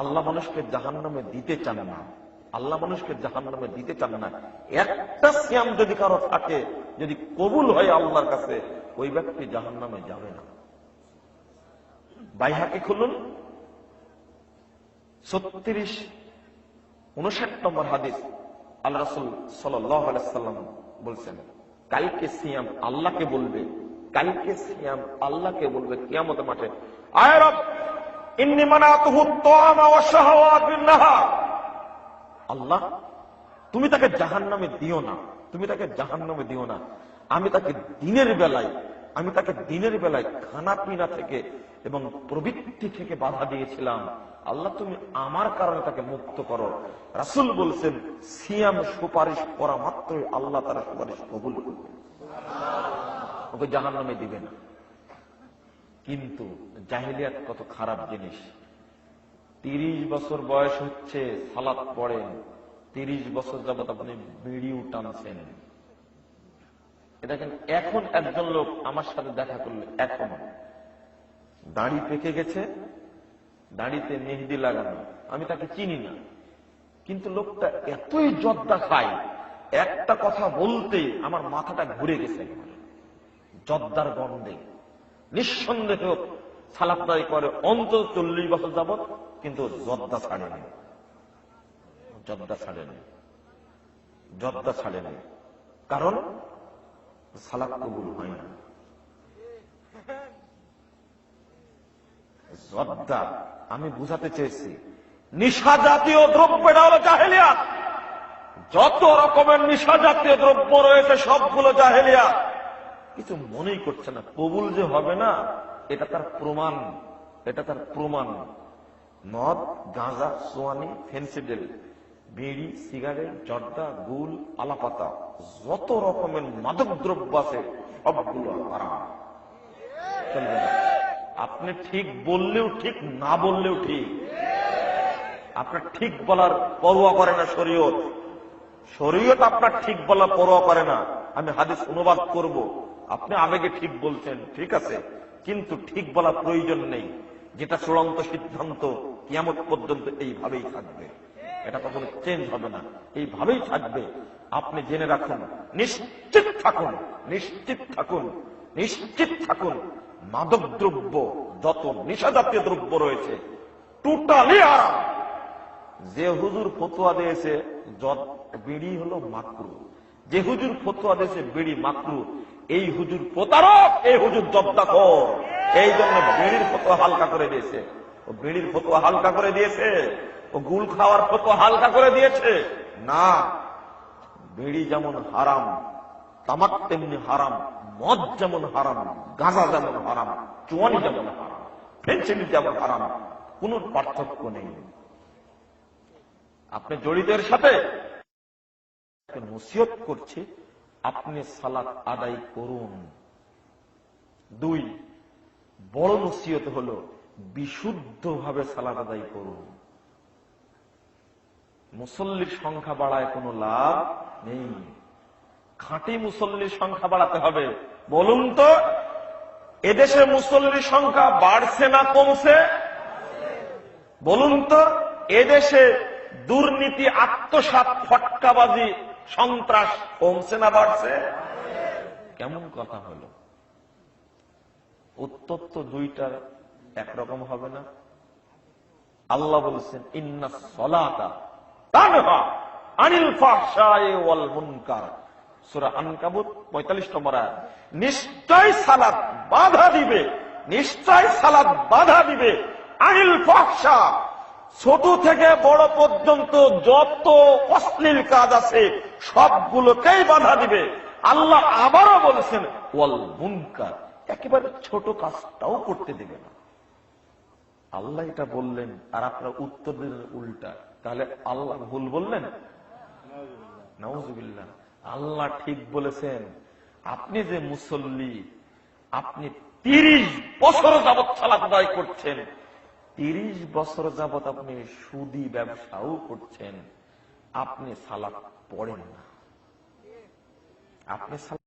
আল্লাহ মানুষকে জাহান নামে দিতে চান না। আল্লাহ মানুষকে জাহান নামে দিতে চান না। একটা শ্যাম যদি কারও থাকে, যদি কবুল হয় আল্লাহর কাছে, ওই ব্যক্তি জাহান নামে যাবে না। বাইহাকে খুলুন? ছত্রিশ, উনষাট নম্বর হাদিস। আল্লাহ রসুল সাল্লাম বলছেন, কালকে সিয়াম আল্লাহকে বলবে, কালকে সিয়াম আল্লাহকে বলবে কিয়ামত মাঠে। আয় রব! আল্লাহ, তুমি তাকে জাহান্নামে দিও না। তুমি তাকে জাহান্নামে দিও না। আমি তাকে দিনের বেলায়, আমি তাকে দিনের বেলায় খানা পিনা থেকে এবং প্রবৃত্তি থেকে বাধা দিয়েছিলাম। আল্লাহ, তুমি আমার কারণে তাকে মুক্ত করো। রাসুল বলছেন, সিয়াম সুপারিশ করা মাত্রই আল্লাহ তারা সুপারিশ কবুল করবে। ওকে জাহান নামে দিবে না। কিন্তু জাহিলিয়াত কত খারাপ জিনিস। তিরিশ বছর বয়স হচ্ছে, সালাত পড়েন, তিরিশ বছর যাবত আপনি বিড়িও টানছেন দেখেন, এখন একজন লোক আমার সাথে দেখা করলে, এখন। দাড়ি পেকে গেছে, দাড়িতে মেহেদি লাগানো, আমি তাকে চিনি না। কিন্তু লোকটা এতই জর্দা খায়, একটা কথা বলতে আমার মাথাটা ঘুরে গেছে। জর্দার গন্ধে। নিঃসন্দেহ সালাপদারি করে অন্তত চল্লিশ বছর যাবত কিন্তু জর্দা ছাড়েনি। জর্দা ছাড়েনি। জর্দা ছাড়েনি। কারণ সালাদ কবুল হয় না। জর্দা আমি বুঝাতে চেয়েছি, নিশা জাতীয় দ্রব্যটা হলো জাহেলিয়াত। যত রকমের নিশা জাতীয় দ্রব্য রয়েছে, সবগুলো জাহেলিয়া কিছু মনেই করছে না। কবুল যে হবে না, এটা তার প্রমাণ। এটা তার প্রমাণ। মদ গাঁজা, সোয়ানি ফেন্সিডেল বিড়ি, সিগারেট, জর্দা, গুল, আলাপাতা, যত রকমের মাদক দ্রব্য আছে, সবগুলো আপনি ঠিক বললেও ঠিক, না বললেও ঠিক। আপনার ঠিক বলার পরোয়া করে না শরীয়ত। শরীয়ত আপনার ঠিক বলা পরোয়া করে না। আমি হাদিস অনুবাদ করব। আপনি আবেগে ঠিক বলছেন, ঠিক আছে, কিন্তু ঠিক বলা প্রয়োজন নেই। যেটা চূড়ান্ত সিদ্ধান্ত কিয়ামত পর্যন্ত এইভাবেই থাকবে। এটা কখনো চেঞ্জ হবে না। এইভাবেই থাকবে। আপনি জেনে রাখুন, নিশ্চিত থাকুন নিশ্চিত থাকুন নিশ্চিত থাকুন মাদক দ্রব্য যত নিশা দ্রব্য রয়েছে টোটালি আরাম যে হুজুর ফতোয়া দিয়েছে বিড়ি হলো মাকরু। যে হুজুর ফতোয়া দিয়েছে বিড়ি মাকরু, এই হুজুর প্রতারক, এই হুজুর জব্দাখর। এই জন্য বিড়ির ফতোয়া হালকা করে দিয়েছে। ও বিড়ির ফতোয়া হালকা করে দিয়েছে, ও গুল খাওয়ার ফতোয়া হালকা করে দিয়েছে। না, বিড়ি যেমন হারাম, তামাক তেমনি হারাম, মদ যেমন হারাম, গাঁজা যেমন হারাম, চুয়ানি যেমন হারাম ফেন্সিডিল যেমন হারাম, কোন পার্থক্য নেই। আপনি জড়িতের সাথে মুসিয়ত করছি, আপনি সালাত আদায় করুন। দুই, বড় নসিহত হল বিশুদ্ধভাবে সালাত আদায় করুন। মুসল্লির সংখ্যা বাড়ায় কোনো লাভ নেই। খাঁটি মুসল্লির সংখ্যা বাড়াতে হবে। বলুন তো, এদেশে মুসল্লির সংখ্যা বাড়ছে না কমছে? বলুন তো, এদেশে দুর্নীতি, আত্মসাত, ফটকাবাজি সন্ত্রাস কমছে না বাড়ছে? কেমন কথা হলো? উত্তর তো দুইটার একরকম হবে না। আল্লাহ বলছেন, ইন্না সলাতা তানহা আনিল ফাহশায়ে ওয়াল মুনকার। সূরা আনকাবুত 45 নম্বর আয়াত। নিশ্চয় সালাত বাধা দিবে, নিশ্চয় দিবে আনিল ফাহশা ছোট থেকে বড় পর্যন্ত যত অশ্লীল কাজ আছে, সবগুলোকেই বাধা দিবে। আল্লাহ আবারও বলেছেন, ওয়াল মুনকার। একেবারে ছোট কাজটাও করতে দেবে না। আল্লাহ এটা বললেন, আর আপনারা উত্তর দিলেন উল্টা। তাহলে আল্লাহ ভুল বললেন? নওয়াজুবিল্লাহ আল্লাহ ঠিক বলেছেন, আপনি যে মুসল্লি, আপনি তিরিশ বছর যাবৎ আদায় করছেন তিরিশ বছর যাবৎ আপনি সুদি ব্যবসাও করছেন। আপনি সালাত পড়েন না। আপনি